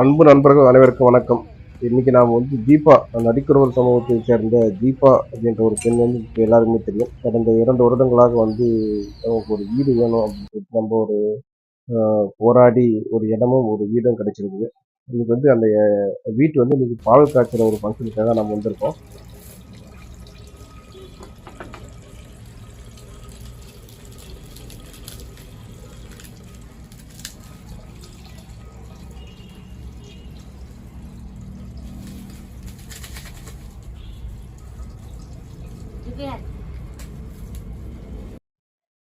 அன்பு நண்பர்கள் அனைவருக்கும் வணக்கம். இன்னைக்கு நாம் வந்து தீபா நடிக்கிறவர் சமூகத்தை சேர்ந்த தீபா அப்படின்ற ஒரு பெண் வந்து இப்போ எல்லாருக்குமே தெரியும். கடந்த இரண்டு வருடங்களாக வந்து நமக்கு ஒரு வீடு வேணும் அப்படின்னு நம்ம ஒரு போராடி ஒரு இடமும் ஒரு வீடும் கிடைச்சிருக்குது. இன்னைக்கு வந்து அந்த வீட்டு வந்து இன்னைக்கு பால் காய்ச்சல ஒரு ஃபங்க்ஷனுக்காக நம்ம வந்திருக்கோம்.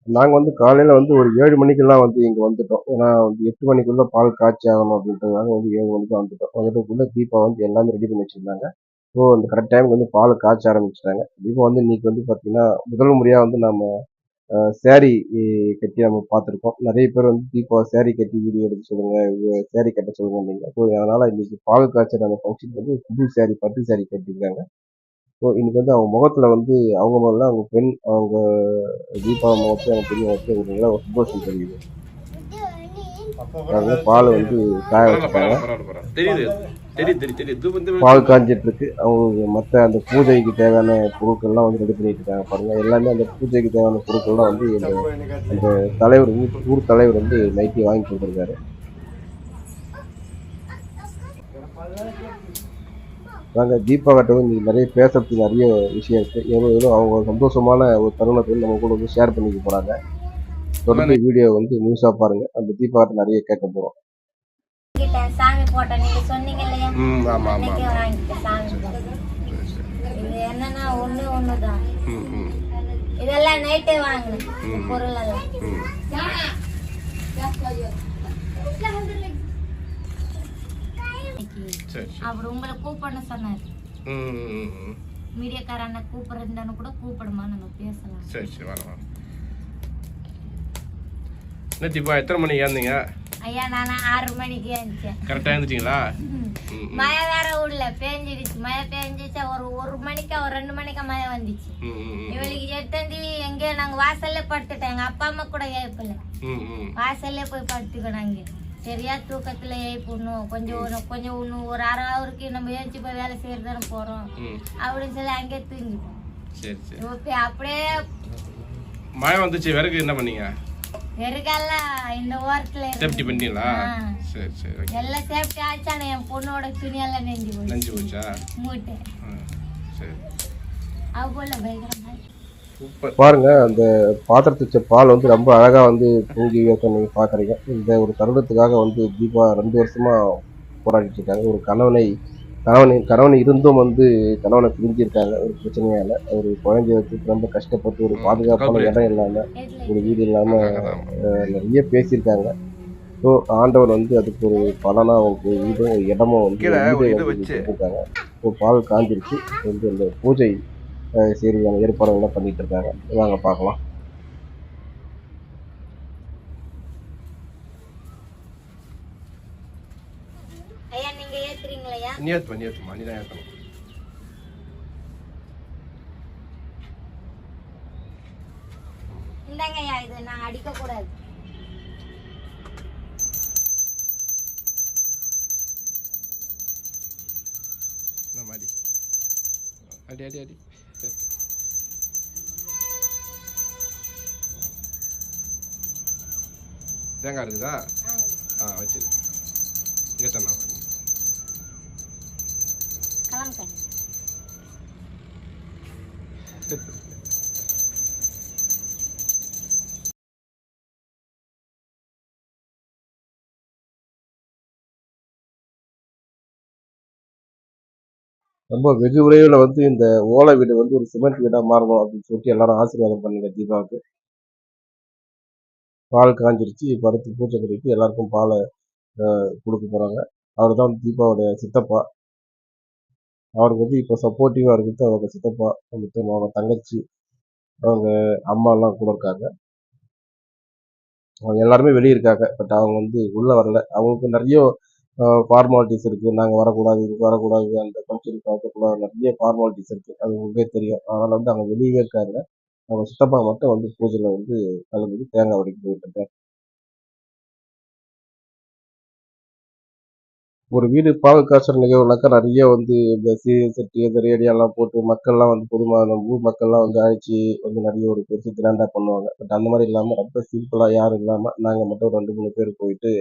நாங்கள் வந்து காலையில் வந்து ஒரு ஏழு மணிக்கெல்லாம் வந்து இங்கே வந்துட்டோம். ஏன்னா வந்து எட்டு மணிக்குள்ளே பால் காய்ச்சி ஆகணும் அப்படின்றதுனால வந்து ஏழு மணிக்கு வந்துட்டோம். வந்துட்டுக்குள்ளே தீபா வந்து எல்லாமே ரெடி பண்ணி வச்சுருந்தாங்க. ஸோ அந்த கரெக்ட் டைமுக்கு வந்து பால் காய்ச்ச ஆரம்பிச்சிட்டாங்க. தீபா வந்து இன்னைக்கு வந்து பார்த்தீங்கன்னா முதல் முறையாக வந்து நம்ம சேரீ கட்டி நம்ம பார்த்துருக்கோம். நிறைய பேர் வந்து தீபா சேரீ கட்டி வீடியோ எடுத்து சொல்லுங்கள் சேரீ கட்ட சொல்லுங்க நீங்கள் ஸோ அதனால் இன்றைக்கி பால் காய்ச்சல் அந்த ஃபங்க்ஷன் வந்து புது சேரீ பட்டு சேரீ கட்டிருக்காங்க ஸோ இன்னைக்கு வந்து அவங்க முகத்துல வந்து அவங்க முதல்ல அவங்க பெண் அவங்க தீபா முகத்துல அவங்க பெரிய முகத்துல நல்ல ஒரு சந்தோஷம் தெரியுது. அதனால பால் வந்து காய வச்சுட்டாங்க. பால் காஞ்சிட்டு இருக்கு. அவங்க மற்ற அந்த பூஜைக்கு தேவையான பொருட்கள்லாம் வந்து ரெடி பண்ணிட்டு இருக்காங்க பாருங்க. எல்லாமே அந்த பூஜைக்கு தேவையான பொருட்கள்லாம் வந்து அந்த தலைவர் ஊர் ஊர் தலைவர் வந்து நைட்டி வாங்கி கொடுத்துருக்காரு. நாங்கள் தீபா கிட்ட வந்து நிறைய பேசுறதுக்கு நிறைய விஷயம் இருக்கு. ஏதோ ஏதோ அவங்க சந்தோஷமான ஒரு தருணத்தை நம்ம கூட வந்து ஷேர் பண்ணிக்க போறாங்க. தொடர்ந்து வீடியோ வந்து நியூஸா பாருங்க. அந்த தீபா கிட்ட நிறைய கேட்க போறோம். கிட்ட சாமி போட்டோ நீங்க சொன்னீங்க இல்லையா? ம் ஆமா ஆமா அன்னைக்கு வாங்கிட்டேன் சாமி போட்டோ இது என்னன்னா ஒண்ணு ஒண்ணுதான். இதெல்லாம் நைட்டே வாங்கினேன் பொருள் எல்லாம் சரி அவர் உங்களை கூப்பிடணும் சொன்னாரு. மீடியாக்கார அண்ணன் கூப்பிடுறதுன்னு கூட கூப்பிடுமா நம்ம பேசலாம். சரி சரி வர தீபா எத்தனை மணிக்கு ஏந்தீங்க ஐயா நான் ஆறு மணிக்கு எழுந்துச்சேன் கரெக்டாக ம் மழை வேற விடல பேஞ்சிடுச்சு. மழை பேஞ்சிச்சா ஒரு ஒரு மணிக்கா ஒரு ரெண்டு மணிக்கா மழை வந்துச்சு. இவளுக்கு எடுத்தாந்து எங்க நாங்க வாசல்ல படுத்துட்டோம். எங்க அப்பா அம்மா கூட ம். வாசல்ல போய் படுத்துக்கணும் அங்கே. சரியா தூக்கத்துல எழுப்பணும் கொஞ்சம் கொஞ்சம் இன்னும் ஒரு அரை ஹவருக்கு நம்ம ஏஞ்சி போய் வேலை செய்யறது தானே போறோம் அப்படின்னு சொல்லி அங்கே தூங்கிட்டோம் சரி அப்படியே மழை வந்துச்சு விறகு என்ன பண்ணீங்க? இந்த ஓரத்துல. சேஃப்டி பண்ணிட்டீங்களா? ஆ. சரி சரி எல்லாம் சேஃப்டி ஆச்சானே என் பொண்ணோட துணியெல்லாம் நெஞ்சு போச்சா. மூட்டை. சரி. அவ போல பயங்கரமா. சூப்பர் பாருங்க அந்த பாத்திரத்து வச்ச பால் வந்து ரொம்ப அழகா வந்து தூங்கி வைக்க நீங்க பாக்குறீங்க. இந்த ஒரு தருணத்துக்காக வந்து தீபா ரெண்டு வருஷமா போராடிட்டு இருக்காங்க. ஒரு கணவனை கணவனை கணவன் இருந்தும் வந்து கணவனை பிரிஞ்சிருக்காங்க. ஒரு பிரச்சனையால. ஒரு குழந்தைய வச்சு ரொம்ப கஷ்டப்பட்டு ஒரு பாதுகாப்பான இடம் இல்லாம ஒரு வீடு இல்லாம நிறைய பேசியிருக்காங்க. ஸோ ஆண்டவர் வந்து அதுக்கு ஒரு பலனா அவங்களுக்கு வீடும் ஒரு இடமும் வந்து. கொடுத்துருக்காங்க. ஸோ பால் காஞ்சிருச்சு. வந்து அந்த பூஜை செய்யறதுக்கான ஏற்பாடுகள்லாம் பண்ணிட்டு இருக்காங்க வாங்க பார்க்கலாம். நீ ஏற்றுமா நீ ஏற்றுமா நீ தான் ஏற்றணும் இந்தாங்க இது நான் அடிக்க கூடாது அடி அடி அடி தேங்காய் இருக்குதா ஆ, வச்சிரு இங்கே தானே கிளம்புங்க ரொம்ப வெகு விரைவில் வந்து இந்த ஓலை வீடு வந்து ஒரு சிமெண்ட் வீடாக மாறணும் அப்படின்னு சொல்லிட்டு எல்லாரும் ஆசீர்வாதம் பண்ணுங்க தீபாவுக்கு. பால் காஞ்சிருச்சு. பருத்து பூச்சை கடிக்கு எல்லாருக்கும் பாலை கொடுக்க போறாங்க. அவர் தான் தீபாவோடைய சித்தப்பா. அவருக்கு வந்து இப்போ சப்போர்ட்டிவாக இருக்கிறது அவங்க சித்தப்பா. மற்றும் அவங்க தங்கச்சி. அவங்க அம்மா எல்லாம் கூட இருக்காங்க. அவங்க எல்லாருமே வெளியே இருக்காங்க. பட் அவங்க வந்து உள்ளே வரல. அவங்களுக்கு நிறைய ஃபார்மாலிட்டிஸ் இருக்குது நாங்கள் வரக்கூடாது இதுக்கு வரக்கூடாது அந்த ஃபங்க்ஷனுக்கு வரக்கூடாது நிறைய ஃபார்மாலிட்டிஸ் இருக்குது அது உங்களுக்கே தெரியும். அதனால் வந்து அவங்க வெளியவே இருக்காங்க அவங்க சித்தப்பா மட்டும் வந்து பூஜையில் வந்து கலந்து தேங்காய் உடைக்க போயிட்டுருக்கேன் ஒரு வீடு பால் காய்ச்சல் நிகழ்வுனாக்கா நிறைய வந்து இந்த சீரியல் செட்டு இந்த ரேடியோலாம் போட்டு மக்கள்லாம் வந்து பொதுவாக ஊர் மக்கள்லாம் வந்து அழைச்சி வந்து நிறைய ஒரு பெருசு கிராண்டாக பண்ணுவாங்க. பட் அந்த மாதிரி இல்லாமல் ரொம்ப சிம்பிளாக யாரும் இல்லாமல் நாங்கள் மட்டும் ரெண்டு மூணு பேர் போயிட்டு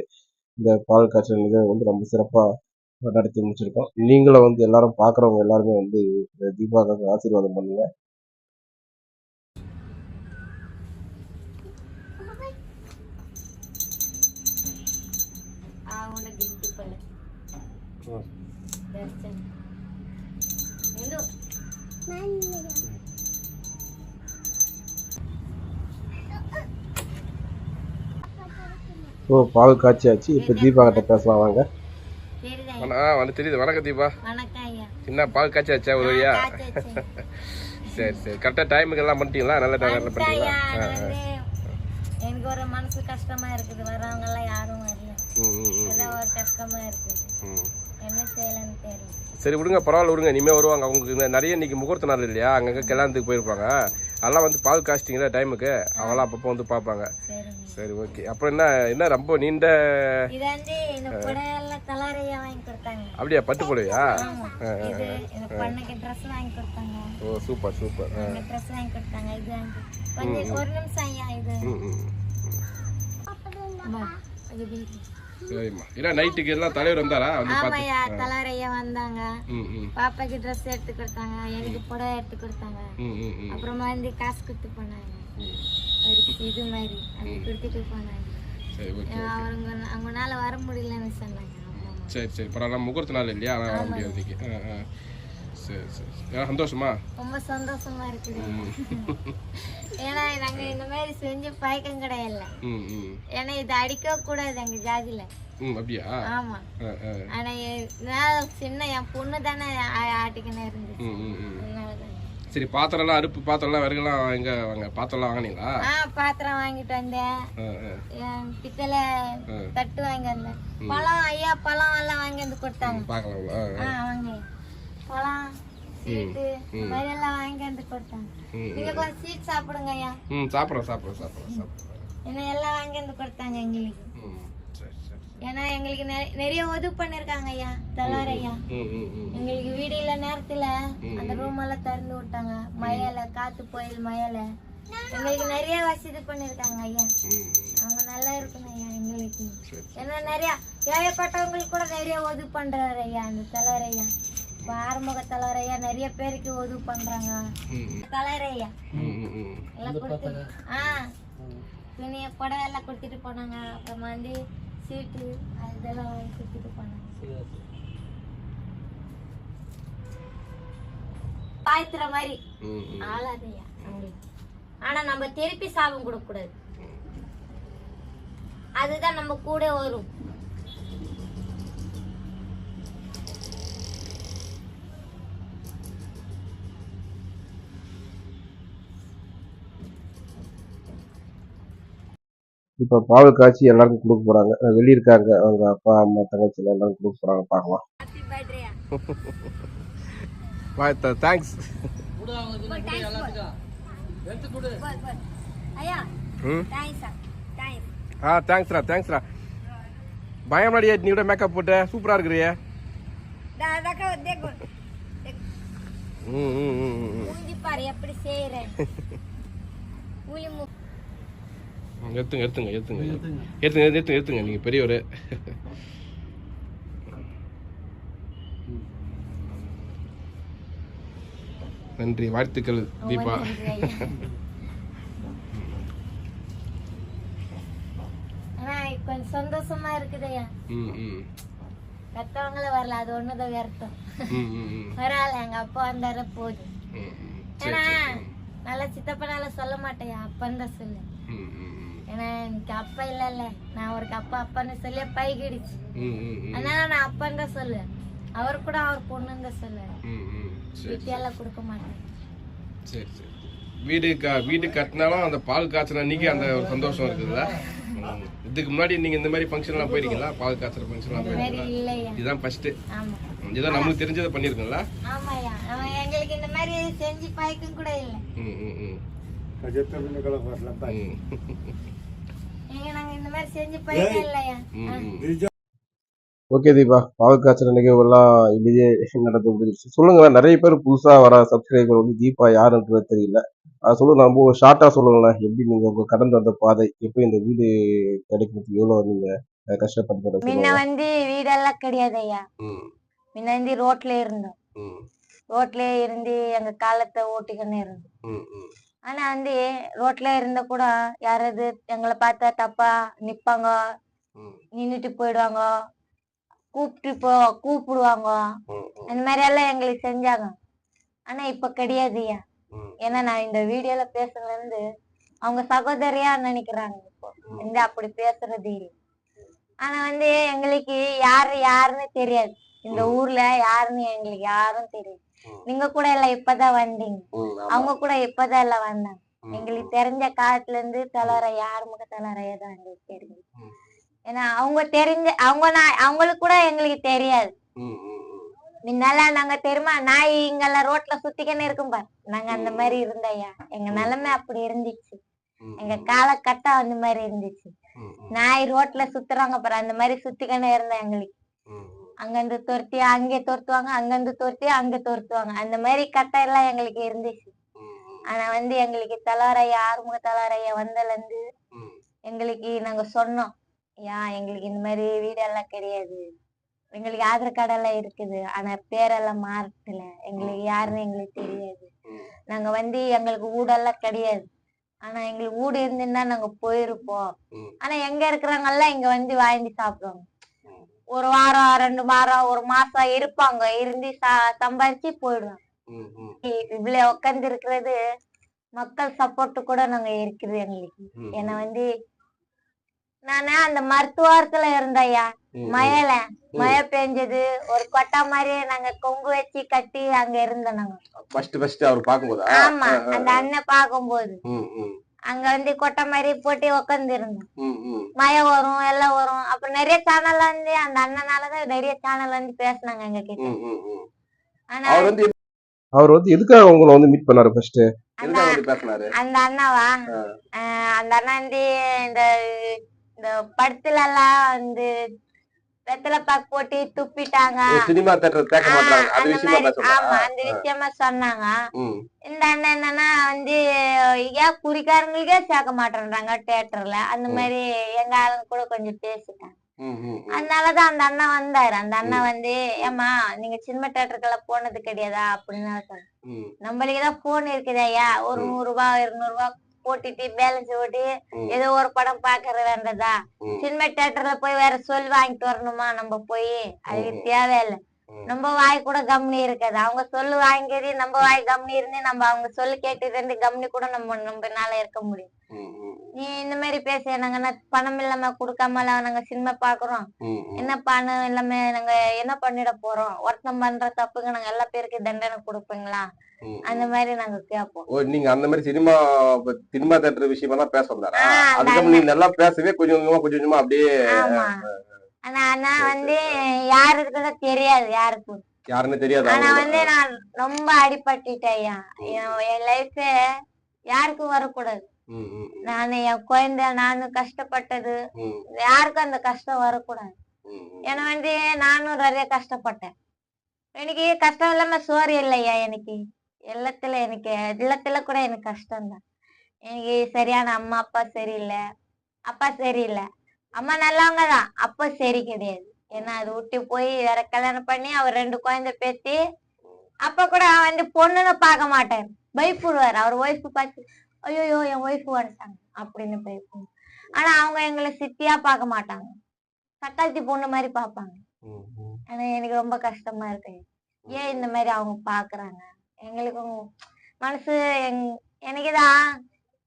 இந்த பால் காய்ச்சல் நிகழ்வு வந்து ரொம்ப சிறப்பாக நடத்தி முடிச்சிருக்கோம். நீங்களும் வந்து எல்லாரும் பார்க்குறவங்க எல்லாருமே வந்து தீபாவுக்கு ஆசீர்வாதம் பண்ணுங்க. ஸோ பால் காய்ச்சியாச்சு. இப்போ தீபா கிட்ட பேசலாம் வாங்க. வந்து தெரியுது. வணக்கம் தீபா. வணக்கம் ஐயா. என்ன பால் காய்ச்சாச்சா ஒரு வழியா. சரி சரி. கரெக்டாக டைமுக்கு எல்லாம் பண்ணிட்டீங்களா? நல்ல டைம் பண்ணிட்டீங்களா? எனக்கு ஒரு மனசு கஷ்டமா இருக்குது. வர்றவங்க எல்லாம் யாரும் வரல. ம் ம் ம் அதான் ஒரு கஷ்டமா இருக்குது. ம். என்ன செய்யலாம்னு தெரியல. சரி விடுங்க. பரவாயில்ல விடுங்க. இனிமேல் வருவாங்க. அவங்களுக்கு நிறைய இன்னைக்கு முகூர்த்த நாள் இல்லையா? அங்கங்கே கல்யாணத்துக்கு போயிருப்பாங்க. அதெல்லாம் வந்து பால் காய்ச்சிட்டிங்களா டைமுக்கு. அவங்களாம் அப்பப்போ வந்து பார்ப்பாங்க. சரி ஓகே. அப்புறம் என்ன என்ன ரொம்ப நீண்ட இது வந்து இந்த புடவையெல்லாம் தலாரையா வாங்கி கொடுத்தாங்க. அப்படியா? பட்டு போடுவியா? ஆமா. இது இந்த பொண்ணுக்கு ட்ரெஸ் வாங்கி கொடுத்தாங்க. Oh super super. ஆ. இந்த ட்ரெஸ் வாங்கி கொடுத்தாங்க. இது வாங்கி கொஞ்சம் ஒரு நிமிஷம் ஐயா. சரிம்மா நைட்டுக்கு எல்லாம் தலைவர் வந்தாரா? வந்து ஆமாய்யா தலாரையா வந்தாங்க. ம் ம். பாப்பாக்கு ட்ரெஸ் எடுத்து கொடுத்தாங்க. எனக்கு புடவை எடுத்து கொடுத்தாங்க. அப்புறமா வந்து காசு கொடுத்து போனாங்க. இது மாதிரி அது கொடுத்துட்டு போனாங்க. சரி அவங்க அவங்களால வர முடியலன்னு சொன்னாங்க. சரி சரி. பரவாயில்ல முகூர்த்த நாள் இல்லையா? ஆனால் வர முடியாது இன்னைக்கு. ஆ ஆ. சரி சரி ஏன்னா சந்தோஷமா? ரொம்ப சந்தோஷமா இருக்குது. ஏன்னா நாங்க இந்த மாதிரி செஞ்சு பழக்கம் கிடையாது ஏன்னா இது அடிக்க கூடாது எங்க ஜாதியில. ம் அப்படியா? ஆமா. ஆனா நான் சின்ன என் பொண்ணு தானே ஆட்டிக்கினே இருந்துச்சு. சரி பாத்திரம்லாம் அறுப்பு பாத்திரம்லாம் விறகுலாம் எங்க வாங்க பாத்திரம்லாம் வாங்கினீங்களா? ஆ பாத்திரம் வாங்கிட்டு வந்தேன். பித்தளை. தட்டு வாங்கி வந்தேன். பழம் ஐயா பழம் எல்லாம் வாங்கி வந்து கொடுத்தாங்க. பார்க்கலாம் ஆ வாங்க. பழம் சீட்டு எல்லாம் வாங்கி வந்து கொடுத்தாங்க நீங்க கொஞ்சம் சீட் சாப்பிடுங்க ஐயா. ம் சாப்பிட்றோம் சாப்பிட்றோம் சாப்பிட்றோம் சாப்பிட்றோம் என்ன எல்லாம் வாங்கி வந்து கொடுத்தாங்க எங்களுக்கு. ஏன்னா எங்களுக்கு நிறைய- உதவி பண்ணிருக்காங்க ஐயா. தலார் ஐயா. எங்களுக்கு வீடு இல்ல நேரத்துல. அந்த ரூம் எல்லாம் திறந்து விட்டாங்க. மழையில காத்து புயல் மழையில. எங்களுக்கு நிறைய வசதி பண்ணிருக்காங்க ஐயா. அவங்க நல்லா இருக்கணும் ஐயா எங்களுக்கு. ஏன்னா நிறைய ஏழைப்பட்டவங்களுக்கு கூட நிறைய உதவி பண்றாரு ஐயா அந்த தலைவர் ஐயா. இப்போ ஆறுமுக தலைவர் ஐயா நிறைய பேருக்கு உதவி பண்றாங்க. ம் ம் தலைவர் ஐயா ம் ம் ம் எல்லாம் கொடுத்து ஆ. துணியை புடவை எல்லாம் கொடுத்துட்டு போனாங்க. அப்புறமா வந்து சீட்டு அது இதெல்லாம் வாங்கி கொடுத்துட்டு போனாங்க. பாய்த்துற மாதிரி. ஆளாதையா? ஆனா நம்ம திருப்பி சாபம் கொடுக்க கூடாது அதுதான் நம்ம கூட வரும். இப்போ பால் காய்ச்சி எல்லாருக்கும் கொடுக்க போறாங்க. வெளியே இருக்காங்க அவங்க அப்பா அம்மா தங்கச்சி எல்லாம் எல்லாரும் கொடுக்க போறாங்க. பார்க்கலாம். தேங்க்ஸ் ஆ தேங்க்ஸ்ரா தேங்க்ஸ்ரா பயமாடியா நீ கூட மேக்கப் போட்ட. சூப்பராக இருக்கிறியே. ம் ம் ம் ம், ம் மூஞ்சி பாரு எப்படி செய்யறேன் ஊலி மு ம், எடுத்துங்க எடுத்துங்க எடுத்துங்க எடுத்துங்க எடுத்துங்க எடுத்துங்க நீங்கள் பெரியவர். நன்றி வாழ்த்துக்கள் தீபா. கொஞ்சம் சந்தோஷமா இருக்குதையா கத்தவங்கள வரல அது ஒண்ணுதான் வருத்தம் ம் ம் ம். பரவாயில்ல எங்க அப்பா வந்தாரு போதும். ஏன்னா நல்லா சித்தப்பனால சொல்ல மாட்டேன் அப்பன் தான் சொல்லு. ஏன்னா எனக்கு அப்பா இல்லைல்ல. நான் அவருக்கு அப்பா அப்பான்னு சொல்லி பைகிடுச்சு. ம், ம், ம். அதனால நான் அப்பன் தான் சொல்லுவேன் அவர் கூட அவர் பொண்ணுன்னு தான் சொல்லுவேன் ம், ம். சரி வித்தியாலாம் கொடுக்க மாட்டேன். சரி சரி. வீடு க வீடு கட்டினாலும் அந்த பால் காய்ச்சின அன்னைக்கு அந்த ஒரு சந்தோஷம் இருக்குதுல்ல? ம். இதுக்கு முன்னாடி நீங்க இந்த மாதிரி ஃபங்க்ஷன்லாம் போயிருக்கீங்களா? பால் காய்ச்சற ஃபங்க்ஷன்லாம் போயிருக்கீங்களா? இதுதான் ஃபர்ஸ்ட் ஆமா. இதுதான் நம்மளுக்கு தெரிஞ்சதை பண்ணியிருக்கோம்ல? ஆமாய்யா. அவன் எங்களுக்கு இந்த மாதிரி செஞ்சு பழக்கம் கூட இல்லை. ம் ம் ம். ஓகே தீபா பால் காய்ச்சல் நிகழ்வுலாம் இல்லையே நடந்து முடிஞ்சிருச்சு. சொல்லுங்களேன் நிறைய பேர் புதுசா வர சப்ஸ்கிரைபர் வந்து தீபா யாருன்றது தெரியல. அதை சொல்லுங்க நம்ம ஷார்ட்டா சொல்லுங்களேன் எப்படி நீங்க உங்க கடந்து வந்த பாதை எப்படி இந்த வீடு கிடைக்கிறதுக்கு எவ்வளவு நீங்க கஷ்டப்பட்டு முன்ன சொல்லுங்க. வந்து வீடெல்லாம் கிடையாது ஐயா முன்ன வந்து ரோட்ல இருந்தோம். ரோட்ல இருந்து எங்க காலத்தை ஓட்டிக்கின்னு இருந்தோம். ஆனா வந்து ரோட்ல இருந்தா கூட யாராவது எங்களை பார்த்தா தப்பா நிப்பாங்க. நின்னுட்டு போயிடுவாங்க. கூப்பிட்டு போ கூப்பிடுவாங்க. அந்த மாதிரி எல்லாம் எங்களுக்கு செஞ்சாங்க. ஆனா இப்ப கிடையாதுய்யா ம். ஏன்னா நான் இந்த வீடியோல பேசுனதுல இருந்து அவங்க சகோதரியா நினைக்கிறாங்க இப்போ. இந்த அப்படி பேசுறது இல்லை. ஆனா வந்து எங்களுக்கு யாரு யாருன்னு தெரியாது. இந்த ஊர்ல யாருன்னு எங்களுக்கு யாரும் தெரியாது. நீங்க கூட எல்லாம் இப்பதான் வந்தீங்க. அவங்க கூட இப்பதான் எல்லாம் வந்தாங்க. எங்களுக்கு தெரிஞ்ச காலத்துல இருந்து தலர யார் முக தலரையா தான் எங்களுக்கு தெரியும். ஏன்னா அவங்க தெரிஞ்ச அவங்க நான் அவங்களுக்கு கூட எங்களுக்கு தெரியாது. முன்னெல்லாம் நாங்க தெரியுமா நாய் இங்கெல்லாம் ரோட்ல சுத்திக்கின்னு இருக்கும் பாரு. நாங்க அந்த மாதிரி இருந்தையா எங்க நிலைமை அப்படி இருந்துச்சு. எங்க காலகட்டம் அந்த மாதிரி இருந்துச்சு. நாய் ரோட்ல சுத்துறாங்க பாரு. அந்த மாதிரி சுத்திக்கின்னு இருந்தேன் எங்களுக்கு. அங்கிருந்து துரத்தி அங்கே துரத்துவாங்க அங்கிருந்து துரத்தி அங்க துரத்துவாங்க. அந்த மாதிரி கட்டம் எல்லாம் எங்களுக்கு இருந்துச்சு. ஆனா வந்து எங்களுக்கு தலாரையா ஆறுமுக தலாரையா வந்ததுல இருந்து. எங்களுக்கு நாங்க சொன்னோம். யா எங்களுக்கு இந்த மாதிரி வீடெல்லாம் கிடையாது. எங்களுக்கு ஆதார் கார்டு எல்லாம் இருக்குது. ஆனா பேரெல்லாம் மாறல. எங்களுக்கு யாருன்னு எங்களுக்கு தெரியாது. நாங்க வந்து எங்களுக்கு வீடெல்லாம் கிடையாது. ஆனா எங்களுக்கு வீடு இருந்திருந்தா நாங்க போயிருப்போம். ஆனா எங்க இருக்கிறவங்க எல்லாம் இங்க வந்து வாங்கி சாப்பிடுவாங்க. ஒரு வாரம் ரெண்டு வாரம் ஒரு மாசம் இருப்பாங்க. இருந்து சா- சம்பாதிச்சு போயிடுவாங்க. இவ்வளவு உட்கார்ந்து இருக்கிறது மக்கள் சப்போர்ட் கூட நாங்க இருக்குது எங்களுக்கு. ம். ஏன்னா வந்து நானு அந்த மருத்துவத்துல இருந்தையா மழையில மழை பெஞ்சது. ஒரு கொட்டை மாதிரி நாங்க கொங்கு வச்சு கட்டி அங்க இருந்தோம் நாங்க. ஃபர்ஸ்ட் ஃபர்ஸ்ட் அவர் பார்க்கும்போதா? ஆமா. அந்த அண்ணன் ம், அங்க வந்து கொட்டை மாதிரி போட்டு உட்காந்து இருந்தோம் ம், ம். மழை வரும் எல்லாம் வரும். அப்புறம் நிறைய சேனல் வந்து அந்த அண்ணனாலதான் நிறைய சேனல் வந்து பேசுனாங்க எங்க கிட்ட. ஆனா அவர் வந்து அவர் வந்து எதுக்காக உங்களை வந்து மீட் பண்ணாரு ஃபர்ஸ்ட் அந்த அண்ணாவா? அந்த அண்ணா வந்து இந்த இந்த படத்துல எல்லாம் வந்து வெத்தலை பாக்கு போட்டு துப்பிட்டாங்க. சினிமா தேட்டர் தேக்க மாட்டாங்க. அது விஷயமா ஆமா அந்த விஷயமா சொன்னாங்க. இந்த அண்ணன் என்னன்னா வந்து ஏன் குடிக்காரங்களுக்கே சேர்க்க மாட்டேன்றாங்க தியேட்டர்ல அந்த மாதிரி எங்க ஆளுங்க கூட கொஞ்சம் பேசிட்டாங்க. அதனாலதான் அந்த அண்ணா வந்தாரு. அந்த அண்ணா வந்து ஏமா நீங்க சினிமா தியேட்டருக்கெல்லாம் போனது கிடையாதா? அப்படின்னு சொன்னாங்க நம்மளுக்கு தான் போன் இருக்குதாய்யா ஒரு. நூறு ரூபாய் இருநூறு ரூபாய் போட்டுட்டு பேலன்ஸ் ஓட்டி. ஏதோ ஒரு படம் பாக்குற வேண்டதா. சினிமா தியேட்டர்ல போய் வேற சொல் வாங்கிட்டு வரணுமா நம்ம போய் அதுக்கு. தேவையில்லை. நம்ம வாய் கூட கம்னி இருக்காது அவங்க சொல்லு வாங்கிது நம்ம வாய் கம்னி இருந்து நம்ம அவங்க சொல்லு கேட்டு இருந்து கம்னி கூட நம்ம நம்மனால இருக்க முடியும் நீ இந்த மாதிரி பேச நாங்க பணம் இல்லாம கொடுக்காம நாங்க சினிமா பாக்குறோம். என்ன பணம் இல்லாம நாங்க என்ன பண்ணிட போறோம் ஒருத்தன் பண்ற தப்புக்கு நாங்க எல்லா பேருக்கு தண்டனை கொடுப்பீங்களா அந்த மாதிரி நாங்க கேட்போம் ஓ நீங்க அந்த மாதிரி சினிமா சினிமா தேட்டர் விஷயமா தான்? பேச வந்தாரா அதுக்கப்புறம் நீங்க நல்லா பேசவே கொஞ்சம் கொஞ்சமா கொஞ்சம் கொஞ்சமா அப்படியே ஆனா ஆனா வந்து யாருக்கு தெரியாது யாருக்கும். யாருன்னு தெரியாது ஆனா. வந்து நான் ரொம்ப அடிபட்டுட்டேன். என் லைஃப் யாருக்கும் வரக்கூடாது. நானு என் குழந்தை நானும் கஷ்டப்பட்டது. யாருக்கும் அந்த கஷ்டம் வரக்கூடாது. ஏன்னா வந்து நானும் நிறைய கஷ்டப்பட்டேன். எனக்கு கஷ்டம் இல்லாம சோறு இல்லையா எனக்கு? எல்லாத்துல எனக்கு எல்லாத்துல கூட எனக்கு கஷ்டம்தான். எனக்கு சரியான அம்மா அப்பா சரியில்லை. அப்பா சரியில்லை. அம்மா நல்லவங்க தான் அப்பா சரி கிடையாது. ஏன்னா அது விட்டு போய் வேற கல்யாணம் பண்ணி அவர் ரெண்டு குழந்தை பேத்தி அப்ப கூட வந்து பொண்ணுன்னு பார்க்க மாட்டார். பயப்படுவார். அவர் ஒய்ஃப் பார்த்து ஐயோ என் ஒய்ஃப் வந்துட்டாங்க. அப்படின்னு பயப்படுவார். ஆனா அவங்க எங்களை சித்தியா பார்க்க மாட்டாங்க. சக்காத்தி பொண்ணு மாதிரி பார்ப்பாங்க. ம். ஆனா எனக்கு ரொம்ப கஷ்டமா இருக்கு. ஏன் இந்த மாதிரி அவங்க பாக்குறாங்க எங்களுக்கும் மனசு எங்- எனக்குதான்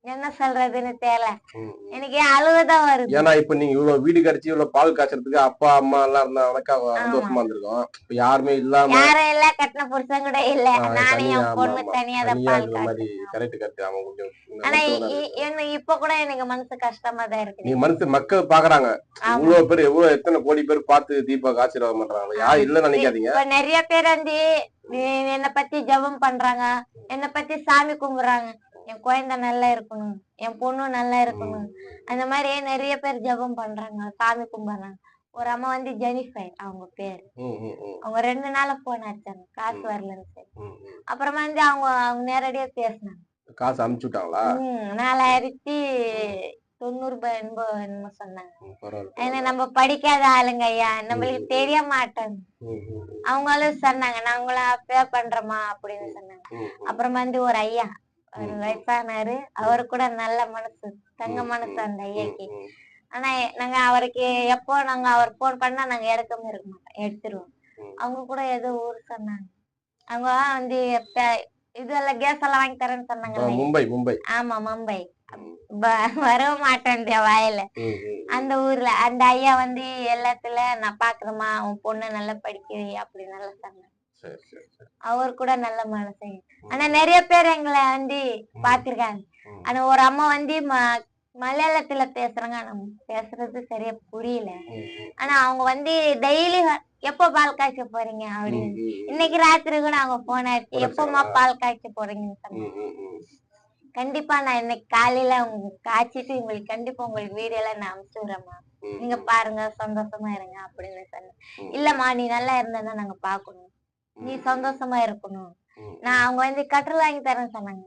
என்ன சொல்றதுன்னு தெரியல. ம். எனக்கு அழுவதான் வருது. ஏன்னா இப்ப நீங்க இவ்வளவு வீடு கடிச்சு இவ்வளவு பால் காய்ச்சறதுக்கு அப்பா அம்மா எல்லாம் இருந்தாங்கனாக்கா சந்தோஷமா இருந்திருக்கும். இப்ப யாருமே இல்லாம யாரும் இல்ல கட்டின புருஷன் கூட இல்ல. தனியா, என் ஆமா, பொண்ணு ஆமா. தனியா தான் தனியா பால் மாதிரி கரெக்ட் கரெக்ட் அவன் கொஞ்சம் ஆனா இருக்கு. என்ன இப்ப கூட எனக்கு மனசு கஷ்டமா தான் இருக்குது நீ மனசு மக்கள் பாக்குறாங்க. ஆமா. இவ்வளவு பேர் எவ்வளவு எத்தனை கோடி பேர் பார்த்து தீபாவளி ஆசீர்வாதம் பண்றாங்க. யார் இல்லன்னு நினைக்காதீங்க. இப்ப நிறைய பேர் வந்து நீ- என்னை பத்தி ஜெபம் பண்றாங்க. என்னை பத்தி சாமி கும்பிடுறாங்க. என் குழந்தை நல்லா இருக்கணும் என் பொண்ணு நல்லா இருக்கணும். அந்த மாதிரி நிறைய பேர் ஜெபம் பண்றாங்க சாமி கும்பிடுறாங்க. ஒரு அம்மா வந்து ஜெனிஃபர் அவங்க பேர். அவங்க ரெண்டு நாளா போன் அடிச்சாங்க காசு வரலன்னு ம். அப்புறமா வந்து அவங்க அவங்க நேரடியா பேசினாங்க. காசு விட்டாங்களா ம், நாலாயிரத்தி தொண்ணூறு ரூபாய் என்னமோ என்னமோ சொன்னாங்க. ஏன்னா. நம்ம படிக்காத ஆளுங்க ஐயா நம்மளுக்கு தெரிய மாட்டாங்க அவங்களும் சொன்னாங்க நாங்களா பே பண்றோமா? அப்படின்னு சொன்னாங்க. அப்புறமா வந்து ஒரு ஐயா வயசானாரு அவரு கூட நல்ல மனசு தங்க மனசு அந்த ஐயாக்கு ஆனா நாங்க அவருக்கு எப்போ நாங்க அவர் போன் பண்ணா நாங்க எடுக்காம இருக்க மாட்டோம். எடுத்துருவோம். அவங்க கூட ஏதோ ஊர் சொன்னாங்க. அவங்க வந்து எப்ப- இதெல்லாம் கேஸ் எல்லாம் வாங்கி தரேன்னு ஆ, சொன்னாங்கல்ல மும்பை மும்பை. ஆமா மும்பை. வரவே மாட்டேன் வாயில. அந்த ஊர்ல அந்த ஐயா வந்து எல்லாத்துல நான் பாக்குறேம்மா உன் பொண்ணு நல்லா படிக்கிறீ அப்படி நல்லா சொன்னாங்க. அவர் கூட நல்ல மனசு. ஆனா நிறைய பேர் எங்களை வந்து பாத்திருக்காங்க. ஆனா ஒரு அம்மா வந்து மலையாளத்துல பேசுறாங்க. ஆனா பேசுறது சரியா புரியல. ஆனா அவங்க வந்து டெய்லி எப்போ பால் காய்ச்ச போறீங்க அப்படின்னு. இன்னைக்கு ராத்திரி கூட அவங்க போன் ஆயிடுச்சு. எப்பமா? பால் காய்ச்ச போறீங்கன்னு சொன்னாங்க. கண்டிப்பா நான் இன்னைக்கு காலையில உங்களுக்கு காய்ச்சிட்டு உங்களுக்கு கண்டிப்பா உங்களுக்கு வீடியோ எல்லாம் நான் அனுப்பிச்சு விடுறேம்மா. நீங்க பாருங்க சந்தோஷமா இருங்க அப்படின்னு சொன்னேன். இல்லம்மா நீ நல்லா இருந்தா நாங்க பாக்கணும் நீ சந்தோஷமா இருக்கணும். நான் அவங்க வந்து கட்டில் வாங்கி தரேன்னு சொன்னாங்க.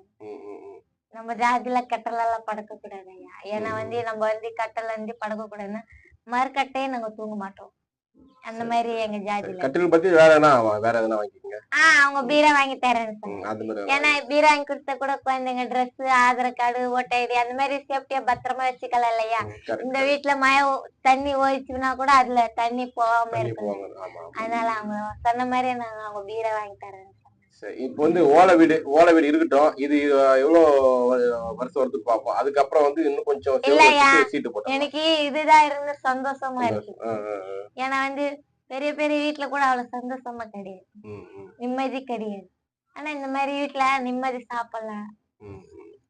நம்ம ஜாதியில கட்டல் எல்லாம் படுக்க கூடாது ஐயா ஏன்னா. வந்து நம்ம வந்து கட்டல வந்து படுக்க கூடாதுன்னா மறுக்கட்டையே நாங்க தூங்க மாட்டோம். அந்த மாதிரி எங்க ஜாதியில கட்டில் பத்தி வேற என்ன வேற எதனா வாங்கிக்கோங்க. ஆஹ் அவங்க பீரா வாங்கி அது மாதிரி ஏன்னா பீரா வாங்கி கொடுத்த கூட குழந்தைங்க ட்ரெஸ் ஆதார் கார்டு ஓட்டை ஐடி அந்த மாதிரி சேஃப்டியா பத்திரமா வச்சுக்கலாம் இல்லையா? இந்த. வீட்டுல மழை தண்ணி ஓடிச்சுன்னா கூட அதுல தண்ணி போகாம ஆமா. அதனால அவங்க சொன்ன மாதிரி நாங்க அவங்க பீரா வாங்கி தரேன் சரி இப்போ வந்து ஓலை வீடு ஓலை வீடு இருக்கட்டும். இது வ- வருஷம் வருதுன்னு பார்ப்போம் அதுக்கப்புறம் வந்து இன்னும் கொஞ்சம் சீட்டு போட்டோம். எனக்கு இதுதான் இருந்து சந்தோஷமா இருக்கு. ஏன்னா வந்து பெரிய பெரிய வீட்டுல கூட அவ்வளவு சந்தோஷமா கிடையாது. நிம்மதி கிடையாது. ஆனா இந்த மாதிரி வீட்டுல நிம்மதி சாப்பிடலாம் ம், ம்.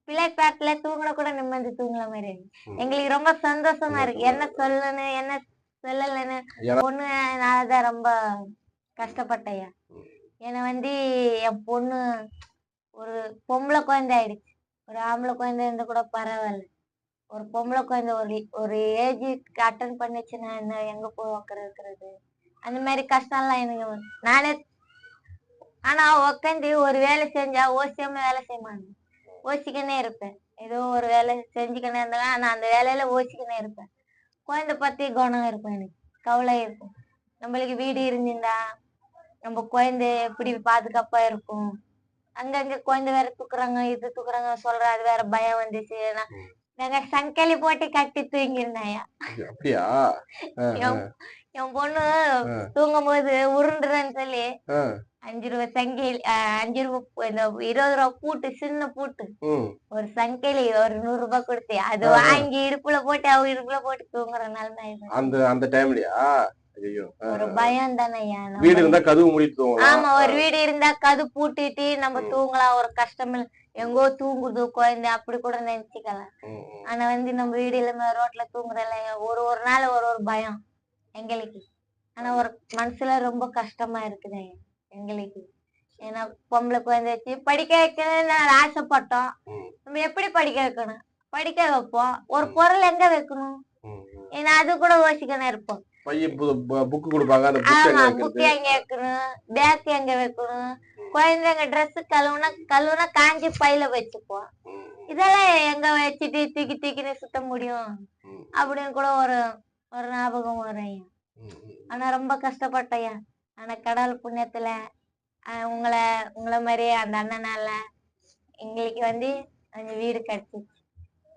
பிள்ளை பாட்டுல தூங்கின கூட நிம்மதி தூங்கல மாதிரி. எங்களுக்கு ரொம்ப சந்தோஷமா இருக்கு. என்ன சொல்லணும் என்ன சொல்லலன்னு ஏன்னா- பொண்ணு நான்தான் ரொம்ப கஷ்டப்பட்டையா என்னை வந்து என் பொண்ணு ஒரு பொம்பளை குழந்தை ஆயிடுச்சு. ஒரு ஆம்பளை குழந்தை இருந்து கூட பரவாயில்ல. ஒரு பொம்பளை குழந்தை ஒரு ஒரு ஏஜுக்கு அட்டன் பண்ணிச்சுன்னா என்ன எங்க போய் உக்காருக்கிறது அந்த மாதிரி கஷ்டம்லாம் எனக்கு நானே ஆனா உக்காந்து ஒரு வேலை செஞ்சா ஓசியாம வேலை செய்ய மாட்டேன் ஓசிக்கனே இருப்பேன். ஏதோ ஒரு வேலை செஞ்சுக்கினே இருந்தாலும் நான் அந்த வேலையில ஓசிக்கனே இருப்பேன். குழந்தை பத்தி குணம் இருக்கும் எனக்கு. கவலை இருக்கும். நம்மளுக்கு வீடு இருந்திருந்தா நம்ம குழந்தை எப்படி பாதுகாப்பா இருக்கும் அங்கங்க குழந்தை வேற தூக்குறாங்க இது தூக்குறாங்க சொல்ற அது வேற பயம் வந்துச்சு. நாங்க சங்கலி போட்டு கட்டி தூங்கிருந்தாயா அப்படியா என் பொண்ணு. தூங்கும் போது உருண்டுறேன்னு சொல்லி அஞ்சு ரூபா சங்கிலி அஹ் அஞ்சு ரூபா பூ- இந்த இருபது ரூபா பூட்டு சின்ன பூட்டு. ஒரு சங்கிலி ஒரு நூறு ரூபாய் கொடுத்து அது. வாங்கி இடுப்புல போட்டு அவ இடுப்புல போட்டு தூங்குற நிலைமை. அந்த அந்த டைம்லயா ஒரு. பயம் தானே வீடு இருந்தா கதவு மூடிட்டு ஆமா ஒரு வீடு இருந்தா கது பூட்டிட்டு நம்ம. தூங்கலாம். ஒரு கஷ்டம் இல்ல. எங்கோ தூங்குது குழந்தை அப்படி கூட நினைச்சுக்கலாம். ஆனா வந்து நம்ம வீடு இல்லாம ரோட்ல தூங்குறல ஒரு ஒரு நாள் ஒரு ஒரு பயம் எங்களுக்கு. ஆனா ஒரு மனசுல ரொம்ப கஷ்டமா இருக்குது எங்களுக்கு. ஏன்னா பொம்பளை குழந்தை வச்சு படிக்க வைக்கணும்னு நான் ஆசைப்பட்டோம். நம்ம எப்படி படிக்க வைக்கணும்? படிக்க வைப்போம். ஒரு பொருள் எங்க வைக்கணும். ஏன்னா அது கூட யோசிக்கணும் இருப்போம் பையன் புக்கு கொடுப்பாங்க அந்த புக் எங்க வைக்கணும்? பேக் எங்க வைக்கணும்? குழந்தைங்க Dress கழுவுனா கழுவுனா காஞ்சி பையில வச்சுப்போம் இதெல்லாம் எங்க வச்சுட்டு தூக்கி தூக்கின்னு சுத்த முடியும்? அப்படின்னு கூட ஒரு ஒரு ஞாபகம் வரும். ஆனா ரொம்ப கஷ்டப்பட்டேயா ஆனா கடவுள் புண்ணியத்துல உங்களை உங்களை மாதிரியே அந்த அண்ணனால எங்களுக்கு வந்து அந்த வீடு கிடைச்சிச்சு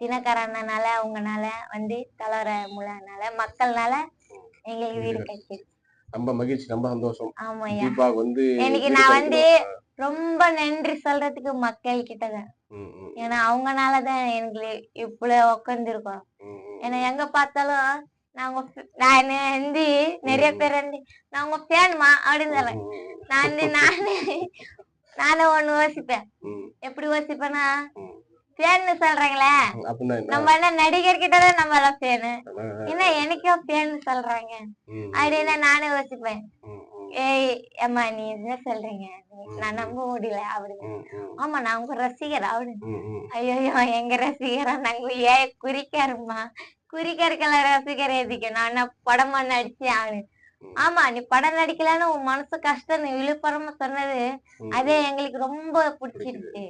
தினக்கார அண்ணனால உங்கனால வந்து தலைவர முலனால மக்கள்னால எங்களுக்கு வீடு கிடைச்சிச்சு ரொம்ப மகிழ்ச்சி ரொம்ப சந்தோஷம். தீபாவுக்கு வந்து எனக்கு நான் வந்து. ரொம்ப நன்றி சொல்றதுக்கு மக்கள் கிட்டதான் ஏன்னா அவங்கனாலதான் எங்களுக்கு இப்படி உட்காந்துருக்கோம். ஏன்னா எங்க பார்த்தாலும் நாங்க நான் வந்து நிறைய பேர் வந்து நான் உங்க ஃபேன்மா அப்படின்னு சொல்றேன் நான் வந்து நானே நானே ஒண்ணு யோசிப்பேன். எப்படி யோசிப்பேன்னா. ஃபேன்னு சொல்றாங்களே. அப்படின்னா? நம்ம என்ன நடிகர் கிட்டதான் நம்ம எல்லாம் ஃபேனு என்ன எனக்கும் ஃபேன்னு சொல்றாங்க. அப்படின்னு நானே யோசிப்பேன். ஏய் அம்மா நீ என்ன சொல்றீங்க? நான் நம்ப முடியல அப்படின்னு. ஆமா நான் உங்க ரசிகர் அப்படின்னு. ஐயோ எங்க ரசிகரா? நாங்க ஏன் குறிக்காருமா குறிக்கற்களை ரசிக்கிற எதுக்கு. நான் என்ன படமா நடிச்சு ஆளு. ஆமா நீ படம் நடிக்கலன்னு உன் மனசு கஷ்டம் நீ விழுப்புரமா சொன்னது அதே எங்களுக்கு ரொம்ப பிடிச்சிருச்சு.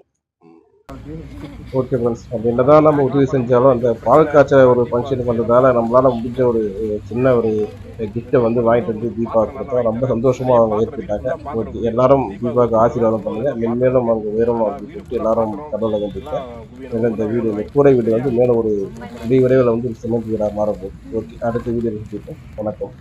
ஓகே ஃப்ரெண்ட்ஸ் அப்படி என்னதான் நம்ம உதவி செஞ்சாலும் அந்த பால் காய்ச்ச ஒரு ஃபங்க்ஷன் பண்ணுறதால நம்மளால் முடிஞ்ச ஒரு சின்ன ஒரு கிஃப்ட்டை வந்து வாங்கிட்டு வந்து தீபா கொடுத்தோம் ரொம்ப சந்தோஷமாக அவங்க ஏற்பட்டாங்க. ஓகே எல்லாரும் தீபாவுக்கு ஆசீர்வாதம் பண்ணுங்கள் மென்மேலும் அவங்க உயரம் அப்படின்னு சொல்லிட்டு எல்லாரும் கடவுளை கண்டிப்பேன் இந்த வீடியோ இந்த கூரை வீடு வந்து மேலே ஒரு விரை விரைவில் வந்து சிமெண்ட் வீடாக மாறப்போகுது. ஓகே அடுத்த வீடியோ வணக்கம்.